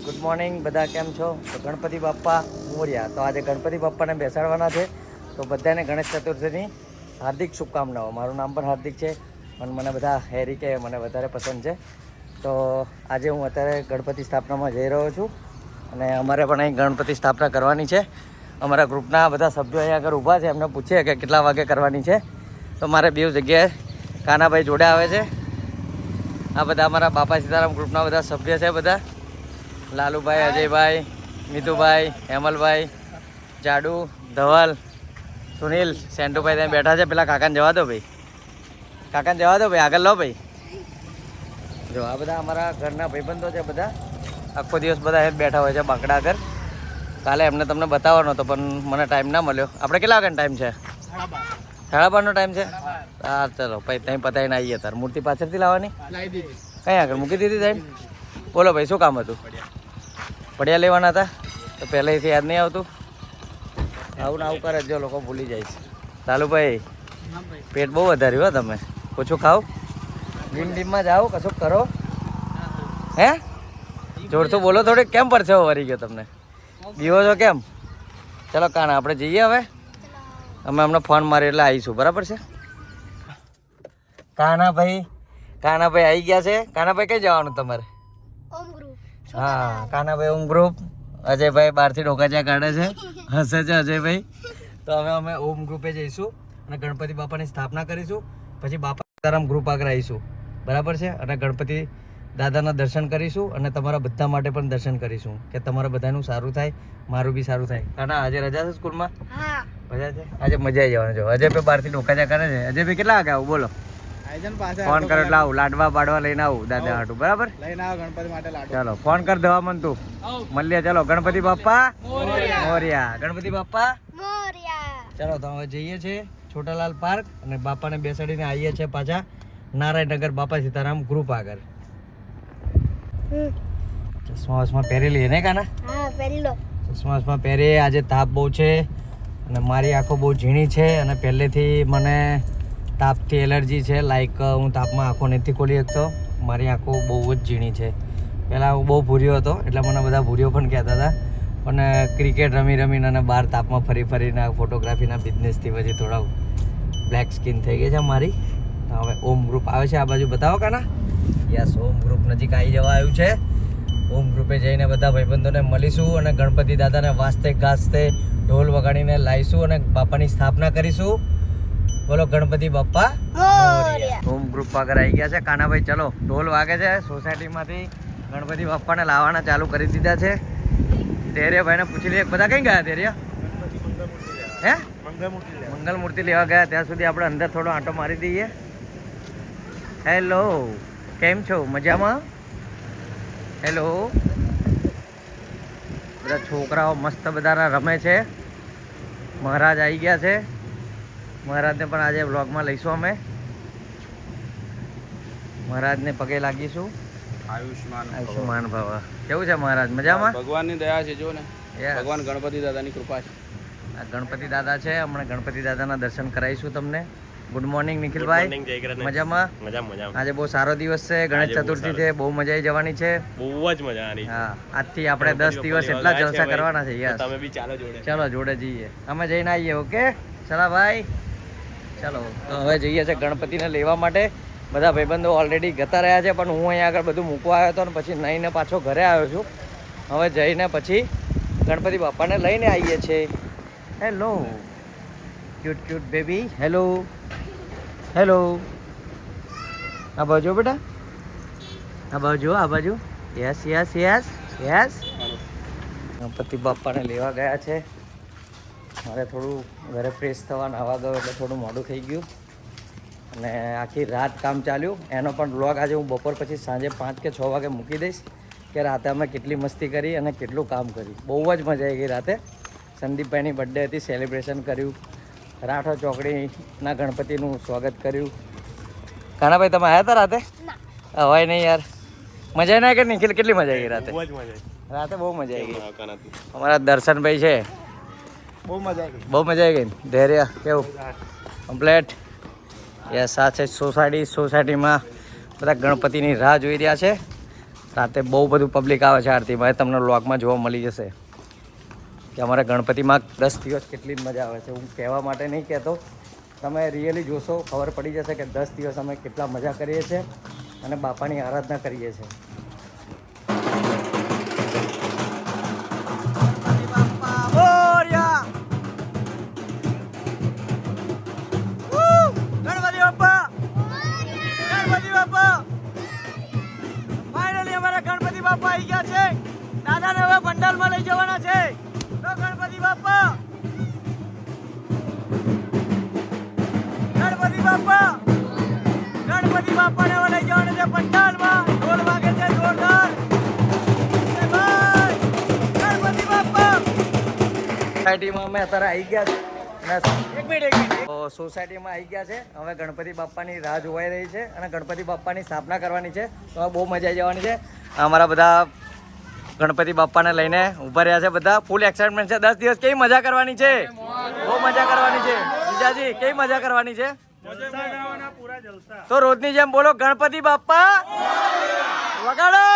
Good morning બધા કેમ છો? તો ગણપતિ બાપ્પા મોર્યા તો આજે ગણપતિ બાપ્પાને બેસાડવાના છે. તો બધાને ગણેશ ચતુર્થીની હાર્દિક શુભકામનાઓ. મારું નામ પણ હાર્દિક છે. પણ મને બધા હેરી કે મને વધારે પસંદ છે. તો આજે હું અત્યારે ગણપતિ સ્થાપનામાં જઈ રહ્યો છું. અને અમારે પણ અહીં ગણપતિ સ્થાપના કરવાની છે. અમારા ગ્રુપના બધા સભ્યો અહીંયા આગળ ઊભા છે. એમને પૂછીએ કે કેટલા વાગે કરવાની છે. તો મારે બે જગ્યાએ કાનાભાઈ જોડે આવે છે. આ બધા અમારા બાપા સીતારામ ગ્રુપના બધા સભ્ય છે બધા. લાલુભાઈ અજયભાઈ મિતુભાઈ હેમલભાઈ જાડુ ધવલ સુનિલ સેન્ટુભાઈ ત્યાં બેઠા છે. પેલા કાકાને જવા દો ભાઈ. કાકાને જવા દો ભાઈ આગળ લો ભાઈ. જો આ બધા અમારા ઘરના ભાઈબંધો છે બધા. આખો દિવસ બધા એ જ બેઠા હોય છે બાંકડા આગળ. કાલે એમને તમને બતાવવાનો હતો પણ મને ટાઈમ ના મળ્યો. આપણે કેટલા વાગ્યાનો ટાઈમ છે? સાડા બારનો ટાઈમ છે? હા ચલો ભાઈ ત્યાં પતાવીને આવીએ તાર મૂર્તિ પાછળથી લાવવાની? કઈ આગળ? મૂકી દીધી સાહેબ બોલો ભાઈ શું કામ હતું? પડ્યા લેવાના હતા. તો પહેલેથી યાદ નહીં આવતું. આવું ને આવું કરે જો લોકો ભૂલી જાય છે. લાલુભાઈ પેટ બહુ વધાર્યું હો તમે. ઓછું ખાઓ. જીમ જીમમાં જાઓ કશું કરો. હે? જોરથી બોલો થોડીક. કેમ પરસેવો વરી ગયો તમને? દીવો છો કેમ? ચલો કાના આપણે જઈએ હવે? અમે હમણાં ફોન મારી એટલે આવીશું. બરાબર છે? કાનાભાઈ કાનાભાઈ આવી ગયા છે. કાનાભાઈ કઈ જવાનું તમારે? હા કાનાભાઈ ઓમ ગ્રુપ અજયભાઈ બહારથી ડોકાચા કાઢે છે. હસે છે અજયભાઈ. તો હવે અમે ઓમ ગ્રુપે જઈશું અને ગણપતિ બાપાની સ્થાપના કરીશું. પછી બાપા સીતારામ ગ્રુપ આગળ આવીશું. બરાબર છે? અને ગણપતિ દાદાના દર્શન કરીશું અને તમારા બધા માટે પણ દર્શન કરીશું. કે તમારા બધાનું સારું થાય મારું બી સારું થાય. કાના આજે રજા છે સ્કૂલમાં? મજા છે? આજે મજા આવી જવાનું છે અજયભાઈ બહારથી ડોકાચા કરે છે. અજય ભાઈ કેટલા આગળ આવું? બોલો. ફોન કરો એટલે આવું લાડવા બાડવા લઈને આવું દાદા હાટું બરાબર? લઈને આવો ગણપતિ માટે લાડુ. ચાલો ફોન કર દેવા મન તું. મળીએ ચાલો ગણપતિ બાપ્પા મોરિયા. ગણપતિ બાપ્પા મોરિયા. ચાલો તો હવે જઈએ છે છોટાલાલ પાર્ક અને બાપાને બેસાડીને આવીએ છીએ પાછા નારાયણનગર બાપા સીતારામ ગ્રુપ આગળ. ચશ્મા વસમા પહેરી લઈએ ને કાના? હા પહેલો ચશ્મા વસમા પહેરીએ. આજે તાપ બહુ છે અને મારી આંખો બહુ ઝીણી છે અને પહેલેથી મને તાપથી એલર્જી છે લાઈક હું તાપમાં આંખો નથી ખોલી શકતો. મારી આંખો બહુ જ ઝીણી છે. પહેલાં હું બહુ ભૂર્યો હતો, એટલે મને બધા ભૂર્યો પણ કહેતા હતા. પણ ક્રિકેટ રમી રમીને અને બહાર તાપમાં ફરી ફરીને ફોટોગ્રાફીના બિઝનેસથી પછી થોડા બ્લેક સ્કિન થઈ ગઈ છે મારી. હવે ઓમ ગ્રુપ આવે છે આ બાજુ. બતાવો કાના? યસ, ઓમ ગ્રુપ નજીક આવી જવા આવ્યું છે. ઓમ ગ્રુપે જઈને બધા ભાઈબંધોને મળીશું અને ગણપતિ દાદાને વાસ્તે ગાસ્તે ઢોલ વગાડીને લાવીશું અને બાપાની સ્થાપના કરીશું. બોલો ગણપતિ બાપ્પા હોમ ઓમ ગ્રુપ આગળ આવી ગયા છે. કાનાભાઈ ચલો ઢોલ વાગે છે. સોસાયટીમાંથી ગણપતિ બાપ્પાને લાવવાના ચાલુ કરી દીધા છે. ધૈર્ય ભાઈને પૂછી લઈએ. બધા કઈ ગયા ધૈર્ય? હે? મંગલ મૂર્તિ લેવા ગયા. ત્યાં સુધી આપણે અંદર થોડો આંટો મારી દઈએ. હેલો કેમ છો? મજામાં? હેલો બધા છોકરાઓ મસ્ત બધાના રમે છે. મહારાજ આવી ગયા છે. મહારાજને પણ આજે બ્લોગમાં લઈશું અમે. મહારાજને પગે લાગીશું. આયુષ્માન આયુષ્માન ભવ. કેવું છે મહારાજ? મજામાં? ભગવાનની દયા છે જો ને. ભગવાન ગણપતિ દાદાની કૃપા છે. આ ગણપતિ દાદા છે. હમણાં ગણપતિ દાદાના દર્શન કરાવીશું તમને. ગુડ મોર્નિંગ નિખિલભાઈ. મજામાં? મજા મજા આજે બહુ સારો દિવસ છે. ગણેશ ચતુર્થી છે બહુ મજા આવી જવાની છે. બહુ જ મજા હા આજથી આપણે દસ દિવસ એટલા જલસા કરવાના છે. તો યસ તમે બી ચાલો જોડે. ચલો જોડે જઈએ. અમે જઈને આવીએ ઓકે ચલા ભાઈ. ચલો તો હવે જઈએ છે ગણપતિને લેવા માટે. બધા ભાઈબંધો ઓલરેડી જતા રહ્યા છે પણ હું અહીંયા આગળ બધું મૂકવા આવ્યો હતો ને પછી નહીને પાછો ઘરે આવ્યો છું. હવે જઈને પછી ગણપતિ બાપાને લઈને આવીએ છીએ. Hello cute cute baby hello hello આ બાજુ બેટા. આ બાજુ આ બાજુ. Yes yes yes yes Ganpati બાપાને લેવા ગયા છે. મારે થોડું ઘરે ફ્રેશ થવા નાવા ગયો એટલે થોડું મોડું થઈ ગયું. અને આખી રાત કામ ચાલ્યું. એનો પણ બ્લોગ આજે હું બપોર પછી સાંજે પાંચ કે છ વાગે મૂકી દઈશ કે રાતે અમે કેટલી મસ્તી કરી અને કેટલું કામ કર્યું. બહુ જ મજા આવી ગઈ રાતે. સંદીપભાઈની બર્થડે હતી સેલિબ્રેશન કર્યું. રાઠો ચોકડીના ગણપતિનું સ્વાગત કર્યું. કાનાભાઈ તમે આવ્યા હતા રાતે? હવાય નહીં યાર. મજા ના કે નિખિલ કેટલી મજા આવી ગઈ રાતે? બહુ જ મજા આવી. રાતે બહુ મજા આવી ગઈ. અમારા દર્શનભાઈ છે. બહુ મજા આવી બહુ મજા આવી ગઈ? ધૈર્ય, કેવું? કમ્પ્લેટ. યસ છે સોસાયટી, સોસાયટીમાં બધા ગણપતિની રાહ જોઈ રહ્યા છે. રાતે બહુ બધું પબ્લિક આવે છે આરતીમાં. એ તમને લોકમાં જોવા મળી જશે. કે અમારા ગણપતિમાં દસ દિવસ કેટલી મજા આવે છે. હું કહેવા માટે નહીં કહેતો. તમે રિયલી જોશો, ખબર પડી જશે કે દસ દિવસ અમે કેટલા મજા કરીએ છીએ અને બાપાની આરાધના કરીએ છીએ. સોસાયટીમાં અમે અત્યારે આવી ગયા છે. સોસાયટીમાં આવી ગયા છે. હવે ગણપતિ બાપાની રાહ જોવાઈ રહી છે અને ગણપતિ બાપાની સ્થાપના કરવાની છે. તો બહુ મજા આવી જવાની છે. અમારા બધા ગણપતિ બાપાને લઈને ઊભા રહ્યા છે બધા. ફૂલ એક્સાઇટમેન્ટ છે. દસ દિવસ કેવી મજા કરવાની છે? બહુ મજા કરવાની છે. જીજાજી, કેવી મજા કરવાની છે? તો રોજની જેમ બોલો, ગણપતિ બાપા વગાડો!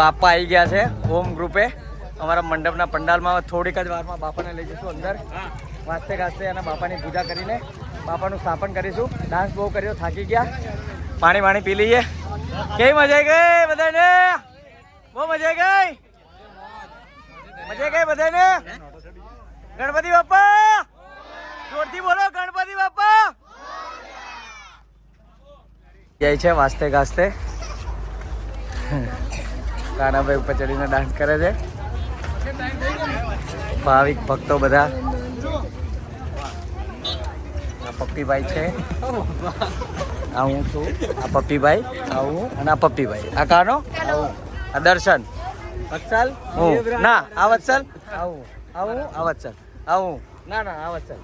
બાપા આવી ગયા છે હોમ ગ્રુપે. અમારા મંડપના પંડાલમાં થોડીક જ વારમાં બાપાને લઈ જઈશું અંદર. વાંચતે ગાજતે અને બાપાની પૂજા કરીને બાપાનું સ્થાપન કરીશું. ડાન્સ બહુ કર્યો, થાકી ગયા. પાણી વાણી પી લઈએ. કેવી મજા ગઈ બધાને? બહુ મજા ગઈ? મજા ગઈ બધાને? ગણપતિ બાપા! જોરથી બોલો, ગણપતિ બાપા! જાય છે વાસ્તે ગાસ્તે કાનાભાઈ ઉપર ચડીને ડાન્સ કરે છે. ભાવિક ભક્તો બધા. આ પપ્પીભાઈ છે. આ હું છું. આ પપ્પીભાઈ. આ હું અને આ પપ્પીભાઈ. આ કાનો? આ દર્શન. વત્સલ? હું. ના આ વત્સલ? આવું આવું આ વત્સલ. આવું ના ના આ વત્સલ.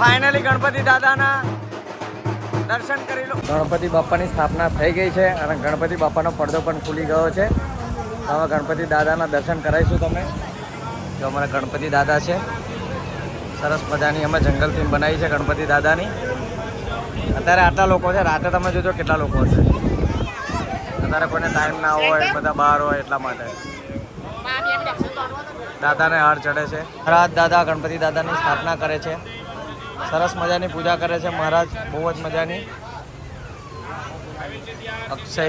ફાઇનલી ગણપતિ દાદાના દર્શન કરી લો. ગણપતિ બાપાની સ્થાપના થઈ ગઈ છે અને ગણપતિ બાપાનો પડદો પણ ખુલી ગયો છે. હવે ગણપતિ દાદાના દર્શન કરાવીશું તમે. જો અમારા ગણપતિ દાદા છે. સરસ મજાની અમે જંગલ ફિલ્મ બનાવી છે ગણપતિ દાદાની. અત્યારે આટલા લોકો છે. રાતે તમે જોજો કેટલા લોકો છે અત્યારે કોઈને ટાઈમ ના હોય બધા બહાર હોય એટલા માટે. દાદાને હાર ચડે છે. મહારાજ દાદા ગણપતિ દાદાની સ્થાપના કરે છે. સરસ મજાની પૂજા કરે છે મહારાજ. બહુ જ મજાની. અક્ષય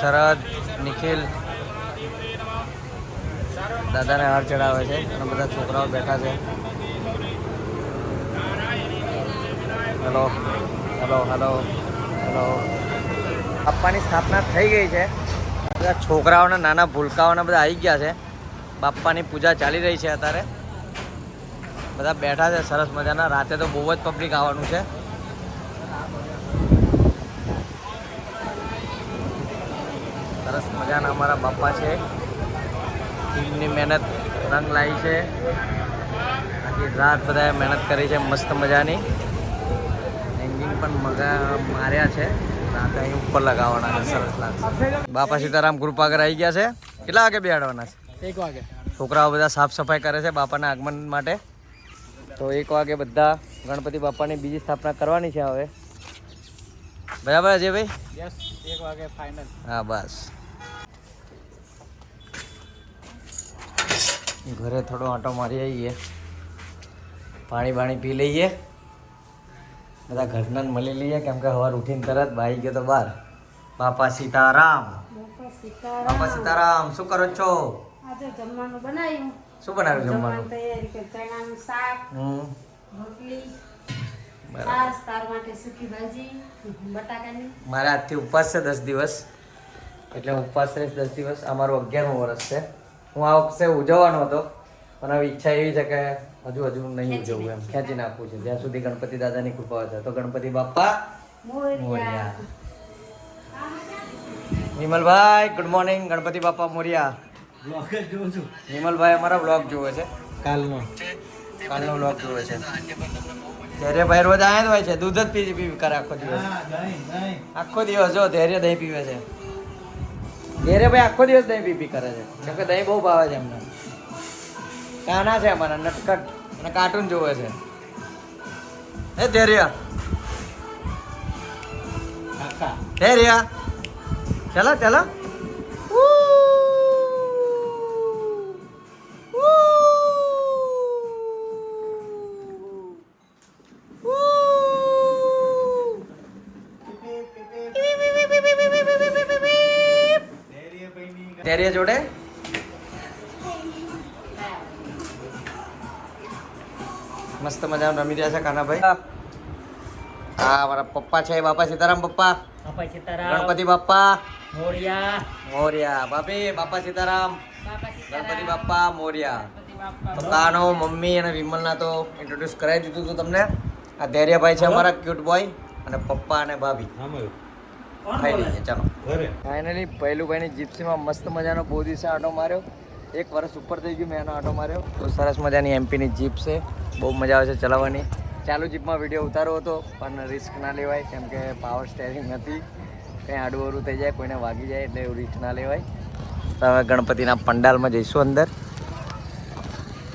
શરદ નિખિલ દાદાને હાર ચડાવે છે અને બધા છોકરાઓ બેઠા છે. Hello hello hello hello. બાપ્પાની સ્થાપના થઈ ગઈ છે. બધા છોકરાઓને, નાના ભૂલકાઓને બધા આવી ગયા છે. બાપ્પાની પૂજા ચાલી રહી છે અત્યારે. બધા બેઠા છે, સરસ મજાના. રાતે તો બહુ જ પબ્લિક આવવાનું છે. સરસ મજાના અમારા બાપ્પા છે. ટીમની મહેનત રંગ લાવી છે. આખી રાત બધાએ મહેનત કરી છે મસ્ત મજાની. એન્જિન પણ મગા માર્યા છે. રાતે અહીં ઉપર લગાવવાના છે સરસ લાગશે. બાપા સીતારામ કૃપાગર આવી ગયા છે. કેટલા વાગે બેહાડવાના છે? એક વાગે. છોકરાઓ બધા સાફ સફાઈ કરે છે બાપાના આગમન માટે. તો એક વાગે બધા ગણપતિ બાપાની બીજી સ્થાપના કરવાની છે હવે. બરાબર છે ભાઈ યસ એક વાગે ફાઇનલ હા બસ. ઘરે થોડો આંટો મારી આવીએ. પાણી બાણી પી લઈએ. બધા ઘટના મળી લઈએ કેમ કે સવાર ઉઠીને તરત બાઈ ગયો તો બહાર. બાપા સીતારામ. બાપા સીતારામ. શું કરો છો? આજે જમવાનું બનાવ્યું. શું બનાવ્યું જમવાનું તૈયારી કરી ચણાનું શાક રોટલી બરાબર. છાશ તાર માટે સૂકી ભાજી બટાકાની. મારે આજથી ઉપવાસ છે દસ દિવસ. એટલે ઉપવાસ રહીશ દસ દિવસ. અમારું મારું અગિયારમું વર્ષ છે. હું આ વખતે ઉજવવાનો હતો પણ હવે ઈચ્છા એવી છે કે હજુ હજુ નહીં ઉજવવું એમ ખેંચી નાખવું છે જ્યાં સુધી ગણપતિ દાદાની કૃપા છે તો ગણપતિ બાપા મોરિયા મોરિયા ગુડ મોર્નિંગ ગણપતિ બાપા મોરિયા નિમલભાઈ અમારા બ્લોગ જોવે છે કાલનો કાલનો બ્લોગ જોવે છે ધૈર્યભાઈ રોજ આયા જ હોય છે દૂધ જ પી પી કરે આખો દિવસ આખો દિવસ જો ધૈર્ય દહીં પીવે છે ધૈર્યભાઈ આખો દિવસ દહીં પી પી કરે છે. કેમ કે દહીં બહુ ભાવે છે એમને. કાના છે અમારા નટકટ અને કાર્ટૂન જોવે છે. હે ધૈર્ય. ધેર્યા. ચલો ચલો. ધૈર્ય જોડે? મસ્ત મજાનું રમી રહ્યા છે કાનાભાઈ. હા. મારા પપ્પા છે બાપા સીતારામ પપ્પા. બાપા સીતારામ. ગણપતિ બાપા. મોરિયા. મોરિયા. બાપી બાપા સીતારામ. ગણપતિ બાપ્પા મોર્યા. પપ્પા નો મમ્મી અને વિમલના તો ઇન્ટ્રોડ્યુસ કરાવી દીધું હતું તમને. આ ધૈર્યભાઈ છે અમારા ક્યુટ બોય અને પપ્પા અને ભાભી. ખાઈ લઈએ ચાલો. ફાઇનલી પહેલુભાઈની જીપ્સીમાં મસ્ત મજાનો બહુ દિવસે આટો માર્યો. એક વર્ષ ઉપર થઈ ગયું મેં એનો આટો માર્યો. તો સરસ મજાની એમપીની જીપ છે. બહુ મજા આવે છે ચલાવવાની. ચાલુ જીપમાં વીડિયો ઉતારો હતો પણ રિસ્ક ના લેવાય કેમ કે પાવર સ્ટેરિંગ નથી. કંઈ આડું અડું થઈ જાય કોઈને વાગી જાય એટલે એવું રિસ્ક ના લેવાય. તો હવે ગણપતિના પંડાલમાં જઈશું અંદર.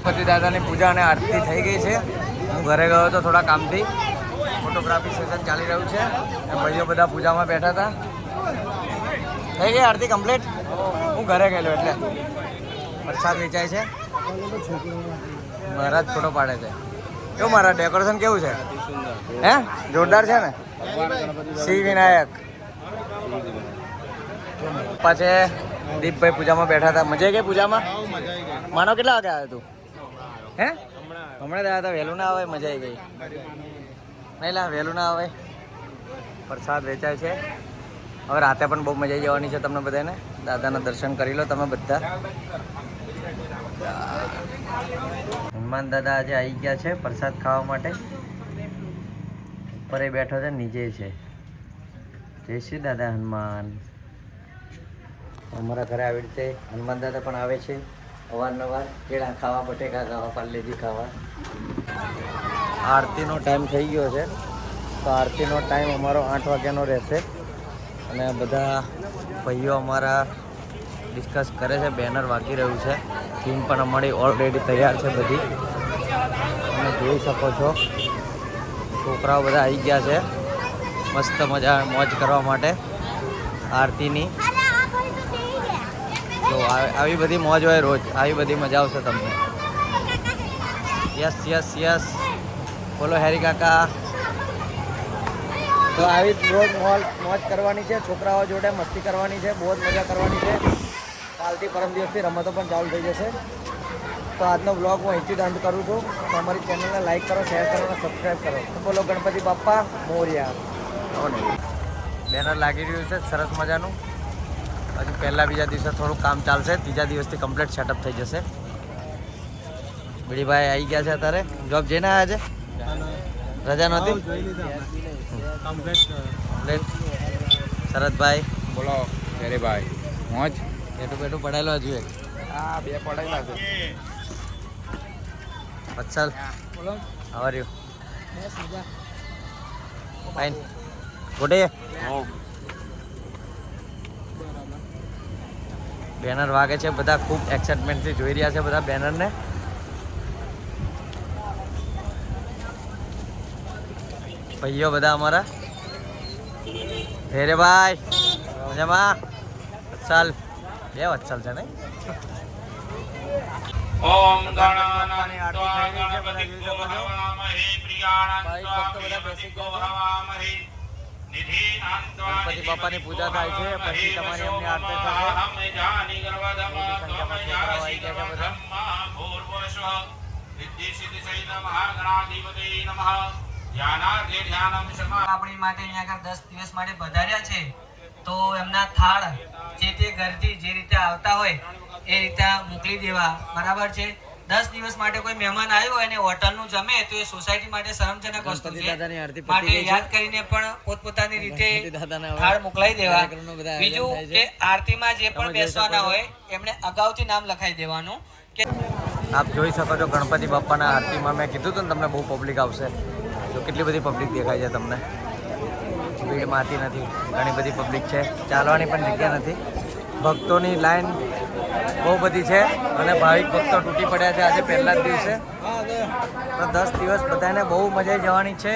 ગણપતિ દાદાની પૂજા અને આરતી થઈ ગઈ છે. હું ઘરે ગયો હતો થોડા કામથી. ફોટોગ્રાફી સેશન ચાલી રહ્યું છે. અને ભાઈઓ બધા પૂજામાં બેઠા હતા. થઈ ગઈ આરતી કમ્પ્લીટ હું ઘરે ગયેલો એટલે. પ્રસાદ વેચાય છે. મહારાજ ફોટો પાડે છે. કેવું મારા ડેકોરેશન કેવું છે? હે? જોરદાર છે ને? શ્રી વિનાયક. પપ્પા છે, દીપભાઈ પૂજામાં બેઠા હતા. મજા ગઈ પૂજામાં? માનો કેટલા વાગે આવ્યો તું? હે? હમણાં આવ્યા હતા વહેલું ના આવે, મજા આવી ગઈ. નહીં લા, વહેલું ના આવે. પ્રસાદ વેચાય છે. હવે રાતે પણ બહુ મજા જવાની છે તમને બધાને. દાદાના દર્શન કરી લો તમે બધા. હનુમાન દાદા આજે આવી ગયા છે પ્રસાદ ખાવા માટે. ઉપર બેઠો છે, નીચે છે. જય શ્રી દાદા હનુમાન. અમારા ઘરે આવી રીતે હનુમાન દાદા પણ આવે છે. અવારનવાર કેળા ખાવા, બટેકા ખાવા પાર્લેજી ખાવા. આરતીનો ટાઈમ થઈ ગયો છે. તો આરતીનો ટાઈમ અમારો આઠ વાગ્યાનો રહેશે. અને બધા ભાઈઓ અમારા ડિસ્કસ કરે છે બેનર વાગી રહ્યું છે. ટીમ પણ અમારી ઓલરેડી તૈયાર છે બધી. તમે જોઈ શકો છો. છોકરાઓ બધા આવી ગયા છે. મસ્ત મજા, મોજ કરવા માટે આરતીની. તો આવી બધી મોજ હોય રોજ. આવી બધી મજા આવશે તમને. યસ યસ યસ બોલો હેરી કાકા. તો આવી રોજ મોજ મોજ કરવાની છે છોકરાઓ જોડે મસ્તી કરવાની છે બહુ જ મજા કરવાની છે. કાલથી પરમ દિવસથી રમતો પણ ચાલુ થઈ જશે. તો આજનો બ્લોગ હું અહીંથી અંત કરું છું. તો અમારી ચેનલને લાઈક કરો શેર કરો અને સબસ્ક્રાઈબ કરો. તો બોલો ગણપતિ બાપ્પા મોર્યા. બેનર લાગી રહ્યું છે સરસ મજાનું. હજુ પહેલાં બીજા દિવસે થોડું કામ ચાલશે ત્રીજા દિવસથી કમ્પ્લીટ સેટઅપ થઈ જશે. બીડીભાઈ આવી ગયા છે અત્યારે. જોબ જઈને આવ્યા છે? રજા નહોતી કમ્પ્લીટ શરદભાઈ? બોલો ભાઈ મોજ બેઠું બેઠું પડાયેલો હજુ એક. હા બે પડાયેલા છે. વત્સલ. બોલો. Are you fine good? Banner વાગે છે બધા ખૂબ એક્સાઇટમેન્ટથી જોઈ રહ્યા છે બધા બેનરને. ભાઈઓ બધા અમારા હેરે ભાઈ મજામાં ચાલ બે વત્સલ છે નહીં ઓમ બાપાની આરતી ગણાનાં થઈ રહી છે, બધા જોઈ શકો છો. હવામહે પ્રિયાણાં ભાઈ ભક્તો બધા બેસી ગયા છે. હવામહે નિધિનાં ગણપતિ બાપાની પૂજા થાય છે, પછી તમારી અમને આરતી છે બધા. આપણી માટે અહીંયા આગળ દસ દિવસ માટે વધાર્યા છે. તો એમના થાળ જે તે ઘરથી જે રીતે આવતા હોય એ રીતે મોકલી દેવા. બરાબર છે? દસ દિવસ માટે કોઈ મહેમાન આવ્યો હોય અને હોટલનું જમે તો એ સોસાયટી માટે શરમજનક વસ્તુ છે. માટે યાદ કરીને પણ પોતપોતાની રીતે થાળ મોકલાઈ દેવા. બીજું કે આરતીમાં જે પણ બેસવાના હોય એમણે અગાઉથી નામ લખાઈ દેવાનું કે આપ જોઈ શકો છો ગણપતિ બાપાના આરતીમાં મેં કીધું હતું ને તમને બહુ પબ્લિક આવશે. તો કેટલી બધી પબ્લિક દેખાય છે તમને? ભીડ માતી નથી ઘણી બધી પબ્લિક છે. ચાલવાની પણ જગ્યા નથી. ભક્તોની લાઈન બહુ બધી છે અને ભાવિક ભક્તો તૂટી પડ્યા છે આજે પહેલા જ દિવસે. તો દસ દિવસ બધાને બહુ મજા જવાની છે.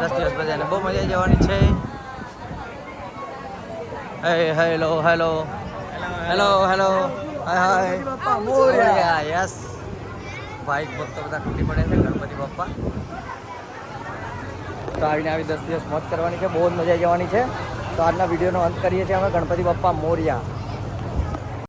દસ દિવસ બધાને બહુ મજા જવાની છે. Hey hello hello hello hello hi hi yes ભાઈ ભક્તો બધા તૂટી પડે છે, ગણપતિ બાપ્પા. તો આવીને આવી દસ દિવસ મોજ કરવાની છે, બહુ જ મજા જવાની છે. તો આજના વિડીયોનો અંત કરીએ છીએ અમે, ગણપતિ બાપ્પા મોર્યા.